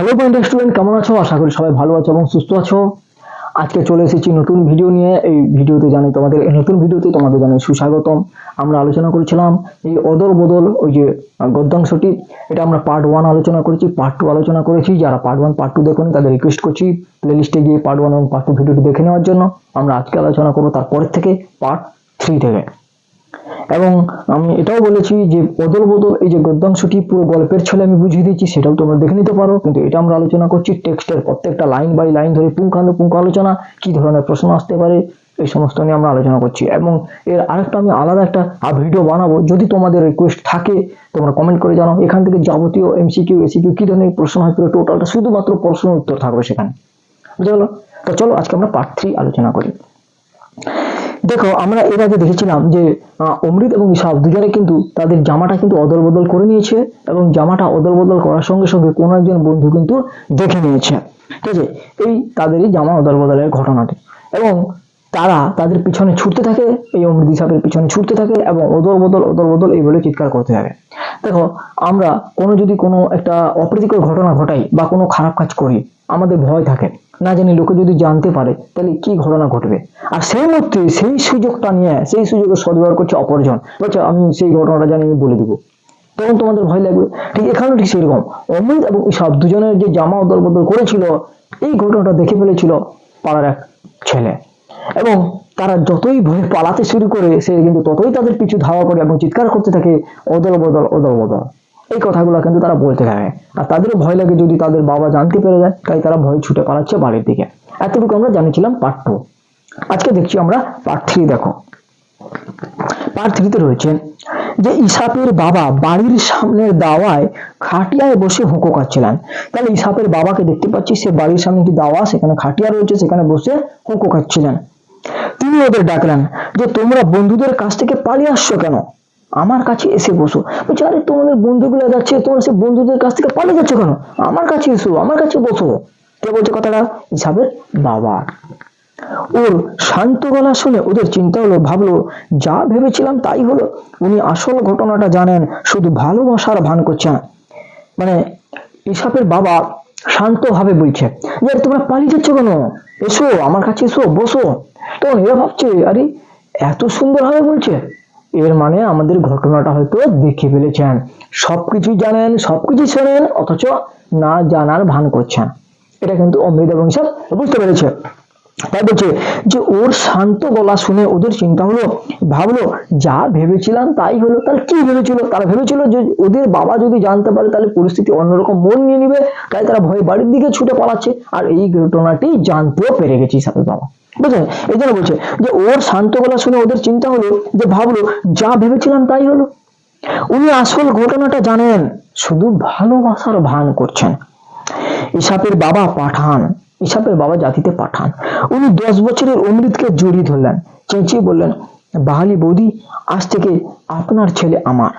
Hello বন্ধু student কেমন আছো? আশা করি সবাই ভালো আছো এবং সুস্থ আছো। আজকে চলে এসেছি নতুন ভিডিও নিয়ে। এই ভিডিওতে জানি তোমাদের, এই নতুন ভিডিওতে তোমাদের জানাই সুস্বাগতম। আমরা আলোচনা করেছিলাম এই অদল বদল, ওই যে গদ্যাংশটি। এটা আমরা পার্ট ওয়ান আলোচনা করেছি পার্ট টু আলোচনা করেছি। যারা পার্ট ওয়ান পার্ট টু দেখুন, তাদের রিকোয়েস্ট করছি প্লেলিস্টে গিয়ে পার্ট ওয়ান এবং পার্ট টু ভিডিওটি দেখে নেওয়ার জন্য। আমরা আজকে আলোচনা করব তারপরের থেকে পার্ট থ্রি থেকে। এবং আমি এটাও বলেছি যে অদল বদল এই যে গদ্যাংশটি পুরো গল্পের ছলে আমি বুঝিয়ে দিচ্ছি সেটাও তোমরা দেখে নিতে পারো। কিন্তু এটা আমরা আলোচনা করছি টেক্সটের প্রত্যেকটা লাইন বাই লাইন ধরে পুঙ্খানুপুঙ্খ আলোচনা কি ধরনের প্রশ্ন আসতে পারে, এই সমস্ত নিয়ে আমরা আলোচনা করছি। এবং এর আরেকটা আমি আলাদা একটা ভিডিও বানাবো। যদি তোমাদের রিকোয়েস্ট থাকে, তোমরা কমেন্ট করে জানাও। এখান থেকে যাবতীয় এমসিকিউ এসিকিউ কি ধরনের প্রশ্ন হয় টোটালটা শুধুমাত্র প্রশ্ন উত্তর থাকবে সেখানে। বুঝতে গেলো তো চলো, আজকে আমরা পার্ট থ্রি আলোচনা করি। দেখো, আমরা এর আগে দেখেছিলাম যে অমৃত এবং ইসাব দুজনে কিন্তু তাদের জামাটা কিন্তু অদল বদল করে নিয়েছে এবং জামাটা অদল বদল করার সঙ্গে সঙ্গে কোনো একজন বন্ধু কিন্তু দেখে নিয়েছে। ঠিক আছে? এই তাদেরই জামা অদল বদলের ঘটনাটি। এবং তারা তাদের পিছনে ছুটতে থাকে, এই অমৃত ইসাবের পিছনে ছুটতে থাকে এবং অদল বদল অদল বদল এই বলে চিৎকার করতে থাকে। দেখো, আমরা কোনো যদি কোনো একটা অপ্রীতিকর ঘটনা ঘটাই বা কোনো খারাপ কাজ করি আমাদের ভয় থাকে। না জানি লোকে যদি জানতে পারে, তাহলে কি ঘটনা ঘটবে? আর সেই মুহূর্তে সেই সুযোগটা নিয়ে, সেই সুযোগের সদ্ব্যবহার করছে অপরজন। বলছে, আমি সেই ঘটনাটা জানি, আমি বলে দিব। তখন তোমাদের ভয় লাগবে। ঠিক এখানেও ঠিক সেরকম অমৃত এবং সব দুজনের যে জামা অদল বদল করেছিল, এই ঘটনাটা দেখে ফেলেছিল পাড়ার এক ছেলে। এবং তারা যতই ভয়ে পালাতে শুরু করে, সে কিন্তু ততই তাদের পিছু ধাওয়া করে এবং চিৎকার করতে থাকে, অদল বদল অদল বদল। এই কথাগুলো কিন্তু তারা বলতে থাকে। আর তাদেরও ভয় লাগে যদি তাদের বাবা জানতে পেরে যায়, তাই তারা ভয় ছুটে পালাচ্ছে বাড়ির দিকে। এতটুকু আমরা জানিয়েছিলাম পার্ট টু আজকে দেখছি আমরা পার্ট থ্রি দেখো। পার্ট থ্রিতে রয়েছে যে ইসাপের বাবা বাড়ির সামনের দাওয়ায় খাটিয়ায় বসে হুঁকো খাচ্ছিলেন। তাহলে ইসাপের বাবাকে দেখতে পাচ্ছি, সে বাড়ির সামনে একটি দাওয়া, সেখানে খাটিয়া রয়েছে, সেখানে বসে হুঁকো খাচ্ছিলেন। তিনি ওদের ডাকলেন যে, তোমরা বন্ধুদের কাছ থেকে পালিয়ে আসছো কেন? আমার কাছে এসে বসো। বলছে, আরে, তোমাদের বন্ধুগুলো যাচ্ছে, তোমরা সে বন্ধুদের কাছ থেকে পালিয়ে যাচ্ছ কেন? আমার কাছে এসো, আমার কাছে বসো। কে বলছে কথাটা? ইসাবের বাবা। ওর শান্ত গলা শুনে ওদের চিন্তা হলো, ভাবলো, যা ভেবেছিলাম তাই হলো। উনি আসল ঘটনাটা জানেন, শুধু ভালোবাসার ভান করছেন মানে ইসাপের বাবা শান্তভাবে বলছে, যে তোমরা পালিয়ে যাচ্ছ কেন? এসো, আমার কাছে এসো, বসো। তখন এরা ভাবছে, আরে, এত সুন্দর সুন্দরভাবে বলছে। এর মানে আমাদের ঘটনাটা হয়তো দেখে ফেলেছেন। সবকিছু জানেন সবকিছু শোনেন, অথচ না জানার ভান করছেন। এটা কিন্তু অমৃত বংশ বুঝতে পেরেছে। তাই বলছে যে ওর শান্ত গলা শুনে ওদের চিন্তা হলো, ভাবলো, যা ভেবেছিলাম তাই হলো তাহলে কি ভেবেছিল? তারা ভেবেছিল যে ওদের বাবা যদি জানতে পারে তাহলে পরিস্থিতি অন্যরকম মন নিয়ে নিবে, তাই তারা ভয়ে বাড়ির দিকে ছুটে পালাচ্ছে। আর এই ঘটনাটি জানতেও পেরে গেছে ইসাবের বাবা। বুঝলেন? এই জন্য বলছে যে ওর শান্ত গলা শুনে ওদের চিন্তা হলো, যে ভাবলো, যা ভেবেছিলাম তাই হলো। উনি আসল ঘটনাটা জানেন, শুধু ভালোবাসার ভান করছেন। ইসাপের বাবা পাঠান। ইসাপের বাবা জাতিতে পাঠান। উনি দশ বছরের অমৃতকে জড়িয়ে ধরলেন। চেঁচিয়ে বললেন বাহালি বৌদি, আজ থেকে আপনার ছেলে আমার।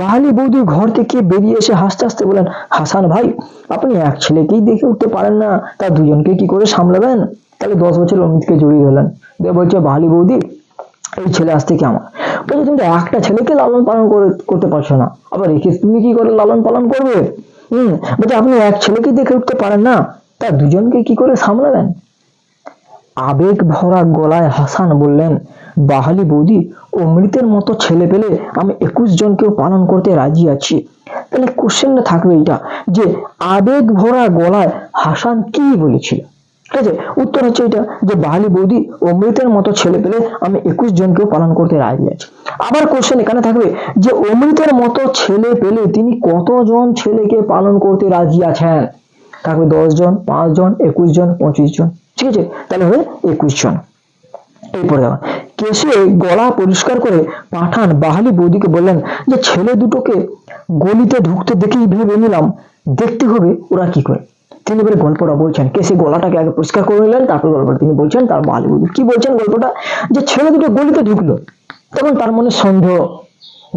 বাহালি বৌদি ঘর থেকে বেরিয়ে এসে হাসতে হাসতে বলেন হাসান ভাই, আপনি এক ছেলেকেই দেখে উঠতে পারেন না। তা দুজনকে কি করে সামলাবেন? তাহলে দশ বছরের অমৃতকে জড়িয়ে ধরলেন। দিয়ে বলছে বাহালি বৌদি, এই ছেলে আজ থেকে আমার। বলছে, তুমি একটা ছেলেকে লালন পালন করে, করতে পারছ না। আবার রেখে তুমি কি করে লালন পালন করবে? হুম, বলছে, আপনি এক ছেলেকে দেখে উঠতে পারেন না। তা দুজনকে কি করে সামলাবেন? আবেগ ভরা গলায় হাসান বললেন, বাহালি বৌদি, অমৃতের মতো ছেলে পেলে আমি একুশ জনকেও পালন করতে রাজি আছি। তাহলে কোশ্চেনটা থাকবে এটা যে আবেগ ভরা গলায় হাসান কি বলেছিল? ঠিক আছে, উত্তর হচ্ছে এটা যে বাহালি বৌদি, অমৃতের মতো ছেলে পেলে আমি একুশ জনকেও পালন করতে রাজি আছি। আবার কোশ্চেন এখানে থাকবে, যে অমৃতের মতো ছেলে পেলে তিনি কতজন ছেলেকে পালন করতে রাজি আছেন? থাকবে দশ জন, পাঁচ জন, একুশ জন, পঁচিশ জন। ঠিক আছে? তাহলে হবে একুশ জন। এরপরে দেখো কেশে গলা পরিষ্কার করে পাঠান বাহালি বৌদিকে বললেন, যে ছেলে দুটোকে গলিতে ঢুকতে দেখেই ভেবে নিলাম, দেখতে হবে ওরা কি করে। তিনি এবারে গল্পটা বলছেন। কেসে গলাটাকে আগে পরিষ্কার করে নিলেন, তারপর গল্পটা তিনি বলছেন তার বাহালি বৌদি, কি বলছেন গল্পটা? যে ছেলে দুটো গলিতে ঢুকলো, তখন তার মনে সন্দেহ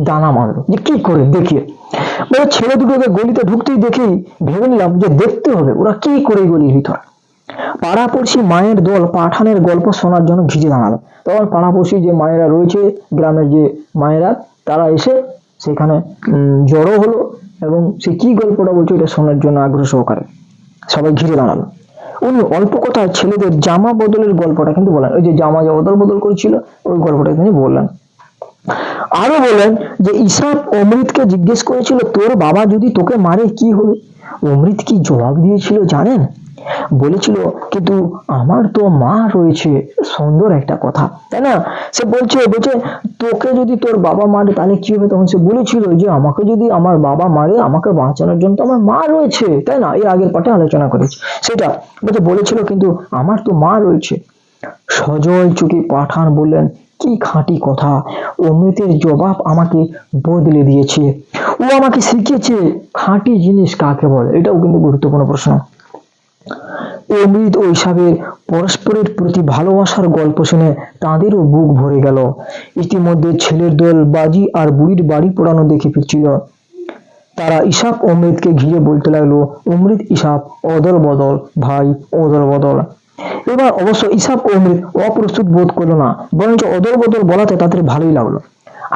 দানা মারলো, যে কি করে দেখি বলে ছেলে দুটোকে গলিতে ঢুকতেই দেখেই ভেবে নিলাম যে দেখতে হবে, ওরা কি করে গলির ভিতর। পাড়াপড়শি মায়ের দল পাঠানের গল্প শোনার জন্য ভিজে দাঁড়াল। তখন পাড়াপড়শি যে মায়েরা রয়েছে, গ্রামের যে মায়েরা, তারা এসে সেখানে জড়ো হলো এবং সে কি গল্পটা বলছে এটা শোনার জন্য আগ্রহ সহকারে সবাই ঘিরে দাঁড়াল। উনি অল্প কথায় ছেলেদের জামা বদলের গল্পটা কিন্তু বলেন, ওই যে জামা যে অদল বদল করেছিল, ওই গল্পটা তিনি বললেন। আরও বলেন যে ইসাব অমৃতকে জিজ্ঞেস করেছিল, তোর বাবা যদি তোকে মারে, কি হবে? অমৃত কি জবাব দিয়েছিল জানেন? বলেছিল, কিন্তু আমার তো মা রয়েছে। সুন্দর একটা কথা, তাই না? সে বলছে বলছে, তোকে যদি তোর বাবা মারে, তাহলে কি হবে? তখন সে বলেছিল যে, আমাকে যদি আমার বাবা মারে, আমাকে বাঁচানোর জন্য তো আমার মা রয়েছে। তাই না? এর আগের পাঠে আলোচনা করেছি। সেটা বলছে, বলেছিল, কিন্তু আমার তো মা রয়েছে। সজল চুকি পাঠান বললেন কি খাঁটি কথা। অমৃতের জবাব আমাকে বদলে দিয়েছে। ও আমাকে শিখিয়েছে খাঁটি জিনিস কাকে বলে, এটাও কিন্তু গুরুত্বপূর্ণ প্রশ্ন। অমৃত ও হিসাবে পরস্পরের প্রতি ভালোবাসার গল্প শুনে তাঁদেরও বুক ভরে গেল। ইতিমধ্যে ছেলের দল বাজি আর বুড়ির বাড়ি পোড়ানো দেখে ফিরছিল। তারা ইসাব অমৃতকে ঘিরে বলতে লাগল, অমৃত ইসাব অদল বদল, ভাই, অদল বদল। এবার অবশ্য ইসাব ও অমৃত অপ্রস্তুত বোধ করল না, বরঞ্চ অদল বদল বলাতে তাদের ভালোই লাগল।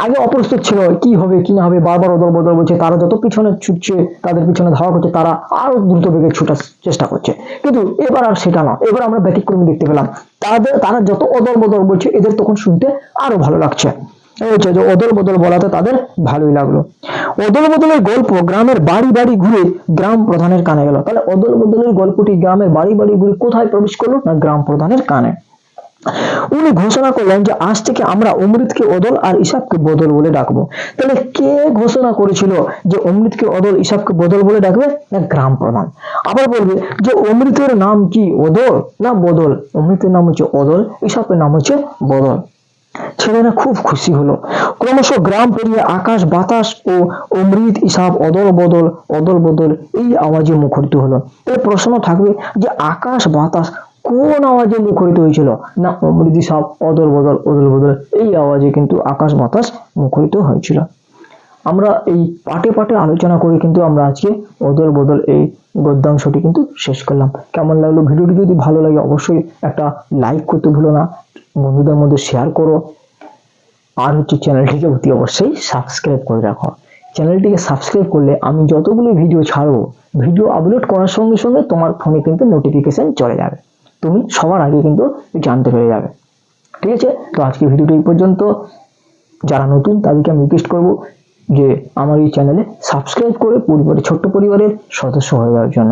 আগে অপ্রস্তুত ছিল, কি হবে, কি না হবে, বারবার অদল বদল বলছে, তারা যত পিছনে ছুটছে, তাদের পিছনে ধাওয়া করছে, তারা আরও দ্রুত বেগে ছুটার চেষ্টা করছে। কিন্তু এবার আর সেটা না, এবার আমরা ব্যতিক্রম দেখতে পেলাম। তাদের, তারা যত অদল বদল বলছে, এদের তখন শুনতে আরও ভালো লাগছে। হচ্ছে যে অদল বদল বলাতে তাদের ভালোই লাগল। অদল বদলের গল্প গ্রামের বাড়ি বাড়ি ঘুরে গ্রাম প্রধানের কানে গেল। তাহলে অদল বদলের গল্পটি গ্রামের বাড়ি বাড়ি ঘুরে কোথায় প্রবেশ করল না গ্রাম প্রধানের কানে? উনি ঘোষণা করলেন যে, আজ থেকে আমরা অমৃতকে অদল আর ইসাবকে বদল বলে ডাকবো। তাহলে কে ঘোষণা করেছিল যে অমৃতকে অদল ইসাবকে বদল বলে ডাকবে? না গ্রাম প্রধান। আবার বলবে যে, অমৃতের নাম কি অদল না বদল? অমৃতের নাম হচ্ছে অদল ইসাবের নাম হচ্ছে বদল। ছেলেরা খুব খুশি হলো। ক্রমশ গ্রাম পেরিয়ে আকাশ, বাতাস ও অমৃত ইসাব অদল বদল অদল বদল এই আওয়াজে মুখরিত হলো। এর প্রশ্ন থাকবে যে আকাশ, বাতাস কোন আওয়াজে মুখরিত হয়েছিল? না, অমৃত ইসাব অদল বদল অদল বদল এই আওয়াজে কিন্তু আকাশ, বাতাস মুখরিত হয়েছিল। আমরা এই পাটে পাটে আলোচনা করে কিন্তু আমরা আজকে অদল বদল এই গদ্যাংশটি কিন্তু শেষ করলাম। কেমন লাগল? ভিডিওটি যদি ভালো লাগে, অবশ্যই একটা লাইক করতে ভুলো না। বন্ধুদের মধ্যে শেয়ার করো। আর হচ্ছে চ্যানেলটিকে অতি অবশ্যই সাবস্ক্রাইব করে রাখো। চ্যানেলটিকে সাবস্ক্রাইব করলে আমি যতগুলো ভিডিও ছাড়বো ভিডিও আপলোড করার সঙ্গে সঙ্গে তোমার ফোনে কিন্তু নোটিফিকেশন চলে যাবে। তুমি সবার আগে কিন্তু জানতে পেরে যাবে। ঠিক আছে? তো আজকে ভিডিওটি এই পর্যন্ত। যারা নতুন, তাদেরকে আমি রিকোয়েস্ট করব যে আমার এই চ্যানেলে সাবস্ক্রাইব করে পরিবারের, ছোট্ট পরিবারের সদস্য হয়ে যাওয়ার জন্য।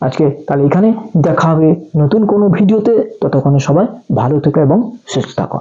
আজকে তাহলে এখানে দেখা হবে নতুন কোনো ভিডিওতে। ততক্ষণে সবাই ভালো থেকো এবং সুস্থ থাকো।